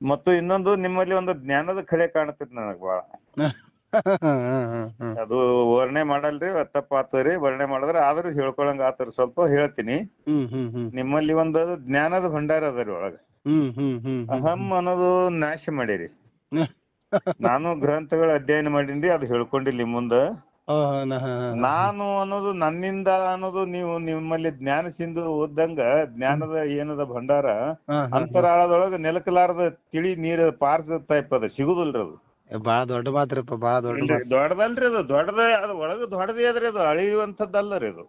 ಮತ್ತು ಇನ್ನೊಂದು ನಿಮ್ಮಲ್ಲಿ ಒಂದು ಜ್ಞಾನದ ಕಳೆ ಕಾಣ್ತೈತಿ ನನಗೆ ಭಾಳ ಅದು ವರ್ಣೆ ಮಾಡಲ್ರಿ ತಪ್ಪ ಆತದ್ರಿ ವರ್ಣೆ ಮಾಡಿದ್ರೆ ಆದ್ರೂ ಹೇಳ್ಕೊಳಂಗ ಆತರಿ ಸ್ವಲ್ಪ ಹೇಳ್ತೀನಿ. ನಿಮ್ಮಲ್ಲಿ ಒಂದು ಜ್ಞಾನದ ಭಂಡಾರ ಅದರಿ ಒಳಗ. ಅಹಂ ಅನ್ನೋದು ನಾಶ ಮಾಡಿರಿ. ನಾನು ಗ್ರಂಥಗಳ ಅಧ್ಯಯನ ಮಾಡೀನಿ ಅದು ಹೇಳ್ಕೊಂಡಿಲ್ಲ ಮುಂದೆ. ನಾನು ಅನ್ನೋದು ನನ್ನಿಂದ ಅನ್ನೋದು ನೀವು ನಿಮ್ಮಲ್ಲಿ ಜ್ಞಾನ ಸಿಂಧು ಓದ್ದಂಗ ಜ್ಞಾನದ ಏನದ ಭಂಡಾರ ಅಂತರಾಳದೊಳಗ ನೆಲಕಲಾರದ ತಿಳಿ ನೀರ ಪಾರ್ಸ ಟೈಪ್ ಅದ ಸಿಗುದಿಲ್ರಿ ಅದು. ಬಾ ದೊಡ್ಡ ಮಾತ್ರಪ್ಪ ಬಾಳ ದೊಡ್ಡ ದೊಡ್ಡದಲ್ರಿ ಅದು ದೊಡ್ಡದ ಅದು ಒಳಗ ದೊಡ್ಡದೇ ಅದ್ರಿ ಅದು ಅಳಿಯುವಂಥದ್ದಲ್ಲ ರೀ ಅದು.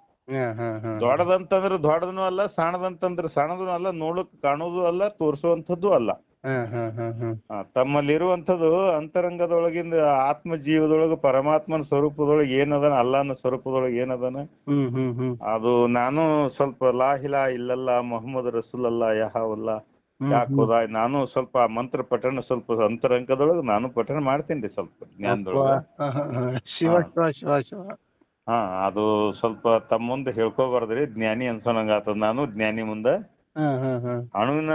ದೊಡ್ಡದಂತಂದ್ರ ದೊಡ್ಡದನು ಅಲ್ಲ ಸಣ್ಣದಂತಂದ್ರ ಸಣ್ಣದನು ಅಲ್ಲ ನೋಡಕ್ ಕಾಣೋದು ಅಲ್ಲ ತೋರಿಸುವಂಥದ್ದು ಅಲ್ಲ. ಹಾಂ ಹಾಂ ಹಾಂ ಹಾಂ. ಆ, ತಮ್ಮಲ್ಲಿರುವಂಥದ್ದು ಅಂತರಂಗದೊಳಗಿಂದ ಆತ್ಮ ಜೀವದೊಳಗ ಪರಮಾತ್ಮನ ಸ್ವರೂಪದೊಳಗೆ ಏನದನ ಅಲ್ಲಾನ ಸ್ವರೂಪದೊಳಗೆ ಏನದನ? ಹ್ಮ್ ಅದು ನಾನು ಸ್ವಲ್ಪ ಲಾಹಿಲಾ ಇಲ್ಲಲ್ಲ ಮೊಹಮ್ಮದ್ ರಸೂಲಲ್ಲ ಯಹಾವಲ್ಲ ಯಾಕೋದ ನಾನು ಸ್ವಲ್ಪ ಆ ಮಂತ್ರ ಪಠಣ ಸ್ವಲ್ಪ ಅಂತರಂಗದೊಳಗೆ ನಾನು ಪಠಣ ಮಾಡ್ತೀನಿ ರೀ ಸ್ವಲ್ಪ ಜ್ಞಾನದೊಳಗೆ. ಶಿವ ಶಿವ ಶಿವ ಶಿವ. ಹಾ ಅದು ಸ್ವಲ್ಪ ತಮ್ಮ ಮುಂದೆ ಹೇಳ್ಕೊಬಾರ್ದ್ರಿ ಜ್ಞಾನಿ ಅನ್ಸೋನಂಗ ಆತದ ನಾನು ಜ್ಞಾನಿ ಮುಂದೆ. ಅಣುವಿನ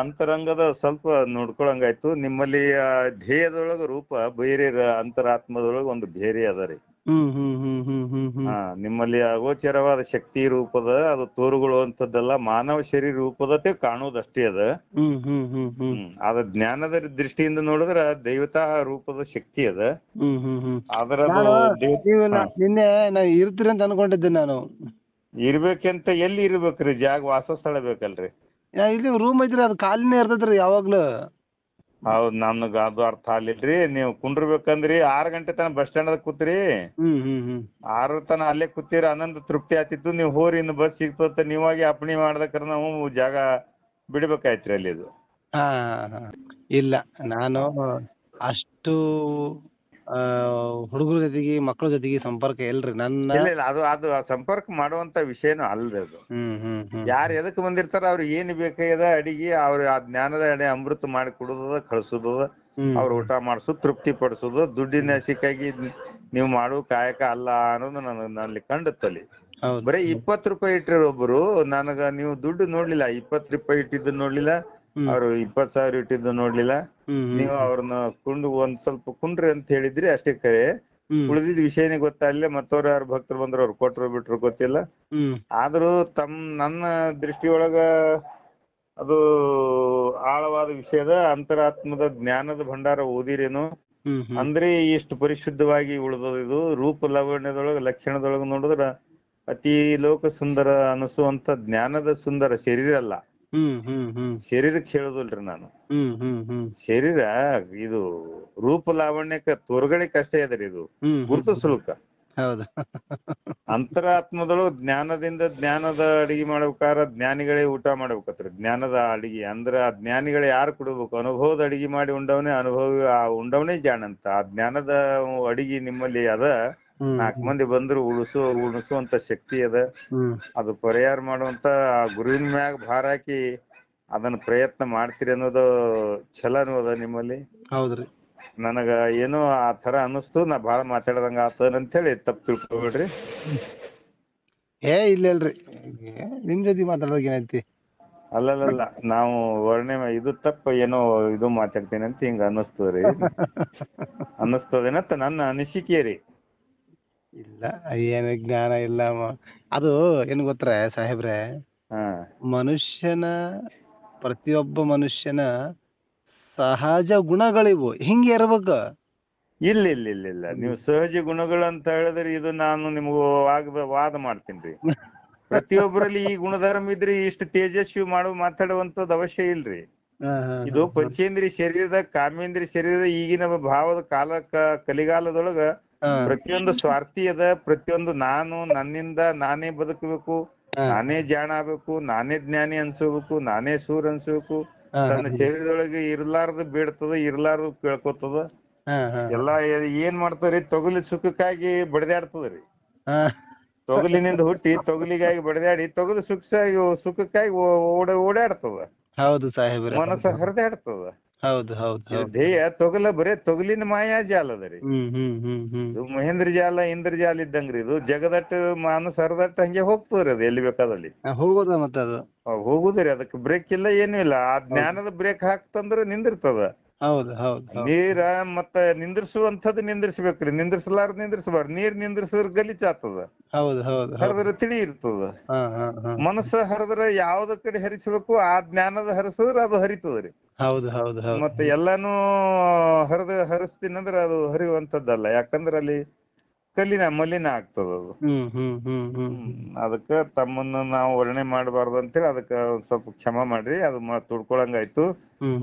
ಅಂತರಂಗದ ಸ್ವಲ್ಪ ನೋಡ್ಕೊಳಂಗಾಯ್ತು. ನಿಮ್ಮಲ್ಲಿ ಆ ಧ್ಯೇಯದೊಳಗ ರೂಪ ಬೇರೆ ಅಂತರಾತ್ಮದೊಳಗ ಒಂದು ಬೇರೆ ಅದ ರೀ. ಹ್ಮ್ ಹ್ಮ್ ಹ್ಮ್ ಹ್ಮ್ ಹ್ಮ್ ಹ್ಮ್. ಹಾ ನಿಮ್ಮಲ್ಲಿ ಅಗೋಚರವಾದ ಶಕ್ತಿ ರೂಪದ ಅದು ತೋರುಗೊಳ್ಳುವಂಥದ್ದೆಲ್ಲ ಮಾನವ ಶರೀರ ರೂಪದತೆ ಕಾಣುವುದಷ್ಟೇ ಅದ. ಹ್ಮ್ ಹ್ಮ್ ಹ್ಮ್ ಹ್ಮ್. ಹ್ಮ್ ಅದ ಜ್ಞಾನದ ದೃಷ್ಟಿಯಿಂದ ನೋಡಿದ್ರ ದೈವತಾ ರೂಪದ ಶಕ್ತಿ ಅದ. ಹ್ಮ್ ಹ್ಮ್ ಹ್ಮ್. ಆದ್ರ ಅದು ನಾನು ದೇವ್- ನೀವು ನಾ- ನಿನ್ನೆ ನಾ ಇರ್ತೀರಿ ಅಂತ ಅನ್ಕೊಂಡಿದ್ದೆ ನಾನು. ಇರ್ಬೇಕಂತ ಎಲ್ಲಿ ಇರ್ಬೇಕ್ರಿ? ಜಾಗ ವಾಸಸ್ಥಳ ಬೇಕಲ್ರಿ? ಯಾ, ಇಲ್ಲಿ ರೂಮ್ ಐತ್ರಿ ಅದು ಖಾಲಿನೇ ಇರ್ತೈತ್ರಿ ಯಾವಾಗ್ಲೂ. ಹೌದ್ ನಮ್ಗ ಅದು ಅರ್ಥ ಆಗ್ಲಿಲ್ರಿ. ನೀವು ಕುಂಡ್ರಬೇಕಂದ್ರಿ ಆರ್ ಗಂಟೆ ತನಕ ಬಸ್ ಸ್ಟ್ಯಾಂಡ್ ಕೂತ್ರಿ. ಹ್ಮ್ ಹ್ಮ್ ಆರು ತನ ಅಲ್ಲೇ ಕೂತೀರಿ ಆನಂದ ತೃಪ್ತಿ ಆತಿತ್ತು ನೀವು ಹೋರಿ ಇನ್ನು ಬಸ್ ಸಿಗ್ತದ ನೀವಾಗಿ ಅಪ್ಪಣೆ ಮಾಡ್ದಕ್ರ ನಾವು ಜಾಗ ಬಿಡ್ಬೇಕಾಯ್ತ್ರಿ ಅಲ್ಲಿ ಇದು ಹಾ ಹಾ. ಇಲ್ಲ ನಾನು ಅಷ್ಟು ಹುಡುಗರ ಜೊತೆಗೆ ಮಕ್ಕಳ ಜೊತೆಗೆ ಸಂಪರ್ಕ ಇಲ್ರಿ ನನ್ನ ಇಲ್ಲ ಇಲ್ಲ ಅದು ಅದು ಸಂಪರ್ಕ ಮಾಡುವಂತ ವಿಷಯನೂ ಅಲ್ರಿ ಅದು ಹ್ಮ್ ಹ್ಮ್ ಹ್ಮ್ ಯಾರು ಎದಕ್ಕೆ ಬಂದಿರ್ತಾರ ಅವ್ರಿಗೆ ಏನ್ ಬೇಕಾಗ್ಯದ ಅಡಿಗೆ ಅವ್ರ ಆ ಜ್ಞಾನದ ಅಡಿ ಅಮೃತ ಮಾಡಿ ಕೊಡೋದ ಕಳ್ಸೋದು ಹ್ಮ್. ಅವ್ರ ಊಟ ಮಾಡಿಸು ತೃಪ್ತಿ ಪಡಿಸೋದು ದುಡ್ಡಿನ ಸಿಕ್ಕಾಗಿ ನೀವು ಮಾಡೋ ಕಾಯಕ ಅಲ್ಲ ಅನ್ನೋದು ನನಗೆ ನಲ್ಲಿ ಕಂಡತ್ತಲ್ಲಿ ಹೌದು ಬರೀ ಇಪ್ಪತ್ತು ರೂಪಾಯಿ ಇಟ್ಟಿರೋ ಒಬ್ರು ನನಗ ನೀವು ದುಡ್ಡು ನೋಡ್ಲಿಲ್ಲ ಇಪ್ಪತ್ತು ರೂಪಾಯಿ ಇಟ್ಟಿದ್ದು ನೋಡ್ಲಿಲ್ಲ. ಅವ್ರು ಇಪ್ಪತ್ತು ಸಾವಿರ ಇಟ್ಟಿದ್ದು ನೋಡ್ಲಿಲ್ಲ. ನೀವು ಅವ್ರನ್ನ ಕುಂಡು ಒಂದ್ ಸ್ವಲ್ಪ ಕುಂಡ್ರಿ ಅಂತ ಹೇಳಿದ್ರಿ ಅಷ್ಟೇ ಕರೆ. ಉಳಿದಿದ್ ವಿಷಯನೇ ಗೊತ್ತಾಗ್ಲಿಲ್ಲ ಮತ್ತವ್ರು ಯಾರು ಭಕ್ತರು ಬಂದ್ರು ಅವ್ರು ಕೊಟ್ರು ಬಿಟ್ರು ಗೊತ್ತಿಲ್ಲ. ಆದ್ರೂ ತಮ್ಮ ನನ್ನ ದೃಷ್ಟಿಯೊಳಗ ಅದು ಆಳವಾದ ವಿಷಯದ ಅಂತರಾತ್ಮದ ಜ್ಞಾನದ ಭಂಡಾರ ಓದಿರೇನು? ಅಂದ್ರೆ ಇಷ್ಟು ಪರಿಶುದ್ಧವಾಗಿ ಉಳಿದದ ಇದು. ರೂಪ ಲವಣ್ಯದೊಳಗ ಲಕ್ಷಣದೊಳಗ ನೋಡಿದ್ರ ಅತಿ ಲೋಕ ಸುಂದರ ಅನಿಸುವಂತ ಜ್ಞಾನದ ಸುಂದರ ಶರೀರ ಅಲ್ಲ. ಹ್ಮ್ ಹ್ಮ್ ಹ್ಮ್. ಶರೀರಕ್ಕೆ ಹೇಳೋದಿಲ್ರಿ ನಾನು. ಹ್ಮ್ ಹ್ಮ್ ಹ್ಮ್. ಶರೀರ ಇದು ರೂಪ ಲಾವಣ್ಯಕ್ಕೆ ತೋರ್ಗಳಿಕ್ ಅಷ್ಟೇ ಅದ ರೀ ಇದು. ಹ್ಮ್ ಗುರುತಿಸ್ಲಿಕ್ಕ ಹೌದು. ಅಂತರಾತ್ಮದೊಳಗೆ ಜ್ಞಾನದಿಂದ ಜ್ಞಾನದ ಅಡಿಗೆ ಮಾಡ್ಬೇಕಾರ ಜ್ಞಾನಿಗಳೇ ಊಟ ಮಾಡ್ಬೇಕತ್ರಿ ಜ್ಞಾನದ ಅಡಿಗೆ. ಅಂದ್ರೆ ಆ ಜ್ಞಾನಿಗಳೇ ಯಾರು ಕೊಡ್ಬೇಕು? ಅನುಭವದ ಅಡಿಗೆ ಮಾಡಿ ಉಂಡವನೇ ಅನುಭವಿ ಆ ಉಂಡವನೇ ಜಾಣಂತ ಆ ಜ್ಞಾನದ ಅಡಿಗೆ ನಿಮ್ಮಲ್ಲಿ ಅದ. ನಾಲ್ಕು ಮಂದಿ ಬಂದ್ರು ಉಳಿಸು ಉಳಿಸುವಂತ ಶಕ್ತಿ ಅದ. ಅದು ಪರಿಹಾರ ಮಾಡುವಂತ ಆ ಗುರುವಿನ ಮ್ಯಾಗ ಭಾರ ಹಾಕಿ ಅದನ್ನ ಪ್ರಯತ್ನ ಮಾಡ್ತೀರಿ ಅನ್ನೋದು ಛಲನೂ ಅದ ನಿಮ್ಮಲ್ಲಿ. ಹೌದ್ರಿ. ನನಗ ಏನೋ ಆ ತರ ಅನಿಸ್ತು ನಾ ಭಾಳ ಮಾತಾಡದಂಗ ಆತದ ಅಂತೇಳಿ ತಪ್ಪು ತಿಳ್ಕೊಬೇಡ್ರಿ. ಏ ಇಲ್ಲ ಇಲ್ರಿ ನಿಮ್ ಜೊತೆ ಮಾತಾಡೋದಕ್ಕೆ ಏನೈತಿ ಅಲ್ಲಲ್ಲ ನಾವು ವರ್ಣೆ ಇದು ತಪ್ಪ ಏನೋ ಇದು ಮಾತಾಡ್ತೀನಿ ಅಂತ ಹಿಂಗ ಅನ್ನಿಸ್ತದ ರೀ ಅನ್ನಿಸ್ತದೇನಂತ ನನ್ನ ಅನಿಸಿಕೆ ರೀ. ಇಲ್ಲ ಏನು ಜ್ಞಾನ ಇಲ್ಲ ಮ- ಅದು ಏನು ಗೊತ್ತಾ ಸಾಹೇಬ್ರೆ? ಹಾ. ಮನುಷ್ಯನ ಪ್ರತಿಯೊಬ್ಬ ಮನುಷ್ಯನ ಸಹಜ ಗುಣಗಳಿವು. ಹಿಂಗೆ ಇರ್ಬೇಕು. ಇಲ್ಲ ಇಲ್ಲ ಇಲ್ಲ ಇಲ್ಲ. ನೀವು ಸಹಜ ಗುಣಗಳು ಅಂತ ಹೇಳಿದ್ರೆ ಇದು ನಾನು ನಿಮ್ಗೆ ವಾದ ವಾದ ಮಾಡ್ತೀನಿ ರೀ. ಪ್ರತಿಯೊಬ್ಬರಲ್ಲಿ ಈ ಗುಣಧರ್ಮ ಇದ್ರೆ ಇಷ್ಟು ತೇಜಸ್ವಿ ಮಾಡುವ ಮಾತಾಡುವಂಥದ್ದು ಅವಶ್ಯ ಇಲ್ರಿ. ಇದು ಪಂಚೇಂದ್ರಿ ಶರೀರದ ಕಾಮೇಂದ್ರಿ ಶರೀರದ ಈಗಿನ ಭಾವದ ಕಾಲಕ್ಕ ಕಲಿಗಾಲದೊಳಗ ಪ್ರತಿಯೊಂದು ಸ್ವಾರ್ಥಿ ಅದ ಪ್ರತಿಯೊಂದು ನಾನು ನನ್ನಿಂದ ನಾನೇ ಬದುಕಬೇಕು ನಾನೇ ಜಾಣ ಆಗ್ಬೇಕು ನಾನೇ ಜ್ಞಾನಿ ಅನ್ಸಬೇಕು ನಾನೇ ಸೂರ್ ಅನ್ಸಬೇಕು. ತನ್ನ ಶರೀರದೊಳಗೆ ಇರ್ಲಾರ್ದು ಬೇಡ್ತದ ಇರ್ಲಾರ್ದು ಕೇಳ್ಕೊತದ. ಎಲ್ಲಾ ಏನ್ ಮಾಡ್ತದ್ರಿ ತೊಗಲಿ ಸುಖಕ್ಕಾಗಿ ಬಡದಾಡ್ತದ್ರಿ. ತೊಗಲಿನಿಂದ ಹುಟ್ಟಿ ತೊಗಲಿಗಾಗಿ ಬಡದಾಡಿ ತೊಗಲು ಸುಖಕ್ಕಾಗಿ ಸುಖಕ್ಕಾಗಿ ಓಡ ಓಡಾಡ್ತದ. ಹೌದು ಸಾಹೇಬ್ರೆ. ಮನಸ್ಸ ಹರಿದಾಡ್ತದ. ಹೌದು ಹೌದು ಇದು ಧ್ಯೇಯ ತೊಗಲ ಬರೇ ತೊಗಲಿನ ಮಾಯಾಜಾಲ ಅದ ರೀ. ಹ್ಮ್ ಹ್ಮ್ ಹ್ಮ್ ಹ್ಮ್. ಇದು ಮಹೇಂದ್ರ ಜಾಲ ಇಂದ್ರ ಜಾಲ ಇದ್ದಂಗ್ರಿ ಇದು. ಜಗದಟ್ಟ ಮಾನಸ ಹರದಟ್ಟ ಹಂಗೆ ಹೋಗ್ತದ್ರಿ ಅದು ಎಲ್ಲಿ ಬೇಕಾದಲ್ಲಿ. ಆ, ಹೋಗೋದ ಮತ್ತೆ ಅದು. ಅವ್ ಹೋಗುದ್ರಿ ಅದಕ್ಕೆ ಬ್ರೇಕ್ ಇಲ್ಲ ಏನು ಇಲ್ಲ. ಆ ಜ್ಞಾನದ ಬ್ರೇಕ್ ಹಾಕ್ತಂದ್ರ ನಿಂದಿರ್ತದ. ಹೌದು ಹೌದು ಹೌದು. ನೀರ ಮತ್ತ ನಿಂದ್ರಿಸುವಂಥದ್ದು ನಿಂದ್ರಿಸ್ಬೇಕ್ರಿ. ನಿಂದ್ರಿಸಲಾರ್ದ ನಿಂದ್ರಿಸಬಾರ್ದು. ನೀರ್ ನಿಂದ್ರಿಸಿದ್ರ ಗಲೀಜ್ ಆಗ್ತದ ಹೌದು ಹೌದು ಹೌದು. ಹರಿದ್ರ ತಿಳಿ ಇರ್ತದ. ಹಾ ಹಾ ಹಾ. ಮನಸ್ಸು ಹರಿದ್ರ ಯಾವ್ದ ಕಡೆ ಹರಿಸಬೇಕು ಆ ಜ್ಞಾನದ ಹರಿಸಿದ್ರ ಅದು ಹರಿತದ್ರಿ. ಹೌದು ಹೌದು ಹೌದು. ಮತ್ತೆ ಎಲ್ಲಾನು ಹರಿದ ಹರಿಸ್ತೀನಂದ್ರ ಅದು ಹರಿಯುವಂತದ್ದಲ್ಲ ಯಾಕಂದ್ರ ಅಲ್ಲಿ ಕಲ್ಲಿನ ಮಲಿನ ಆಗ್ತದ ಅದು. ಹ್ಮ್ ಹ್ಮ್ ಹ್ಮ್ ಹ್ಮ್ ಅದಕ್ಕೆ ತಮ್ಮನ್ನು ನಾವು ವರ್ಣೆ ಮಾಡಬಾರ್ದು ಅಂತೇಳಿ ಅದಕ್ಕ ಒಂದ್ ಸ್ವಲ್ಪ ಕ್ಷಮ ಮಾಡ್ರಿ. ಅದು ಮ ತುಡ್ಕೊಳಂಗಾಯ್ತು. ಹ್ಮ್.